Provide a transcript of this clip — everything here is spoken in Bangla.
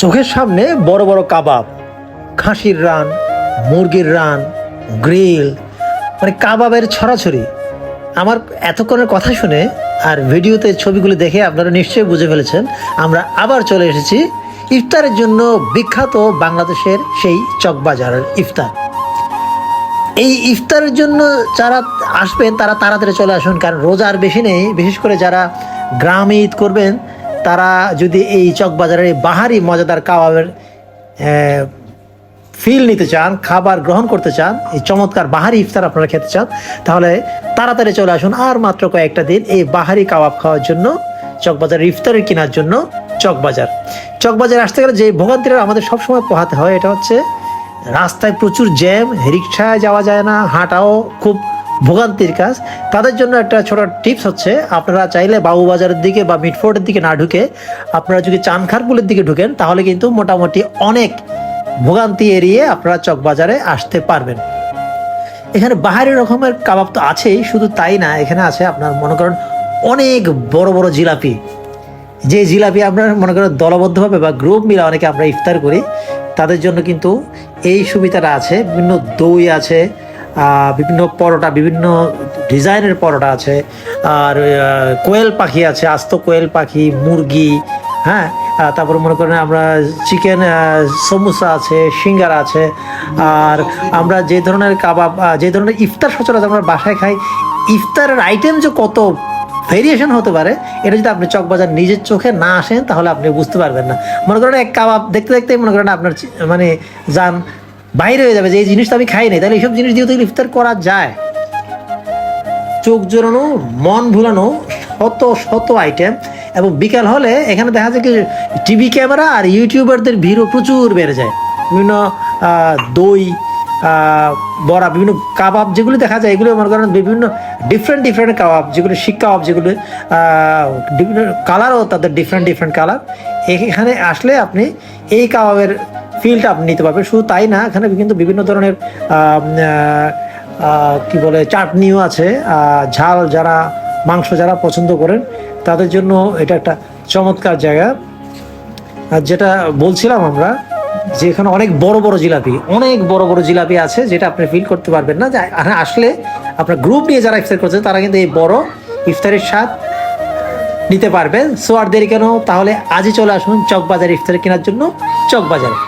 চোখের সামনে বড় বড় কাবাব, খাসির রান, মুরগির রান, গ্রিল মানে কাবাবের ছড়াছড়ি। আমার এতক্ষণের কথা শুনে আর ভিডিওতে ছবিগুলি দেখে আপনারা নিশ্চয়ই বুঝে ফেলেছেন, আমরা আবার চলে এসেছি ইফতারের জন্য বিখ্যাত বাংলাদেশের সেই চকবাজারের ইফতার। এই ইফতারের জন্য যারা আসবেন তারা তাড়াতাড়ি চলে আসুন, কারণ রোজা আর বেশি নেই। বিশেষ করে যারা গ্রামে ঈদ করবেন তারা যদি এই চকবাজারের এই বাহারি মজাদার কাবাবের ফিল নিতে চান, খাবার গ্রহণ করতে চান, এই চমৎকার বাহারি ইফতার আপনারা খেতে চান, তাহলে তাড়াতাড়ি চলে আসুন আর মাত্র কয়েকটা দিন এই বাহারি কাবাব খাওয়ার জন্য চকবাজার ইফতারের কেনার জন্য চকবাজার। চকবাজার আসতে গেলে যে ভোগান্তিটা আমাদের সবসময় পোহাতে হয়, এটা হচ্ছে রাস্তায় প্রচুর জ্যাম, রিক্সায় যাওয়া যায় না, হাঁটাও খুব ভোগান্তির কাজ। তাদের জন্য একটা ছোট টিপস হচ্ছে, আপনারা চাইলে বাবুবাজারের দিকে বা মিটফোর্ডের দিকে না ঢুকে আপনারা যদি চানখারপুলের দিকে ঢুকেন, তাহলে কিন্তু মোটামুটি অনেক ভোগান্তি এড়িয়ে আপনারা চকবাজারে আসতে পারবেন। এখানে বাহারি রকমের কাবাব তো আছেই, শুধু তাই না, এখানে আছে আপনার মনে করেন অনেক বড় বড় জিলাপি। যে জিলাপি আপনার মনে করেন দলবদ্ধভাবে বা গ্রুপ মিলে অনেকে আমরা ইফতার করি, তাদের জন্য কিন্তু এই সুবিধাটা আছে। বিভিন্ন দই আছে বিভিন্ন পরোটা, বিভিন্ন ডিজাইনের পরোটা আছে। আর কোয়েল পাখি আছে, আস্ত কোয়েল পাখি, মুরগি হ্যাঁ? তারপর মনে করেন আমরা চিকেন সমোসা আছে, সিঙ্গারা আছে। আর আমরা যে ধরনের কাবাব যে ধরনের ইফতার সচরাচর আমরা বাসায় খাই, ইফতারের আইটেম যে কত ভেরিয়েশন হতে পারে, এটা যদি আপনি চকবাজার নিজের চোখে না আসেন, তাহলে আপনি বুঝতে পারবেন না। মনে করেন এক কাবাব, দেখতে দেখতেই মনে করেন আপনার মানে যান বাইরে হয়ে যাবে যে এই জিনিসটা আমি খাই নাই, তাহলে এইসব জিনিস দিয়ে তো ইফতার করা যায়। চোখ জোরানো মন ভুলানো, শত শত আইটেম এবং বিকাল হলে এখানে দেখা যায় কি টিভি ক্যামেরা আর ইউটিউবারদের ভিড়ও প্রচুর বেড়ে যায়। বিভিন্ন দই বড়া, বিভিন্ন কাবাব যেগুলো দেখা যায়, এগুলো মনে করেন বিভিন্ন ডিফারেন্ট ডিফারেন্ট কাবাব, যেগুলো শিক কাবাব যেগুলো বিভিন্ন কালারও তাদের ডিফারেন্ট ডিফারেন্ট কালার এখানে আসলে আপনি এই কাবাবের ফিলটা আপনি নিতে পারবেন শুধু তাই না, এখানে কিন্তু বিভিন্ন ধরনের কি বলে, চাটনিও আছে। ঝাল যারা, মাংস যারা পছন্দ করেন, তাদের জন্য এটা একটা চমৎকার জায়গা। আর যেটা বলছিলাম আমরা, যে এখানে অনেক বড় বড় জিলাপি, অনেক বড় বড় জিলাপি আছে, যেটা আপনি ফিল করতে পারবেন না। যে আসলে আপনার গ্রুপ নিয়ে যারা ইফতার করছে, তারা কিন্তু এই বড় ইফতারের স্বাদ নিতে পারবেন। সো আর দেরি কেন, তাহলে আজই চলে আসুন চকবাজার ইফতার কেনার জন্য। চকবাজারে।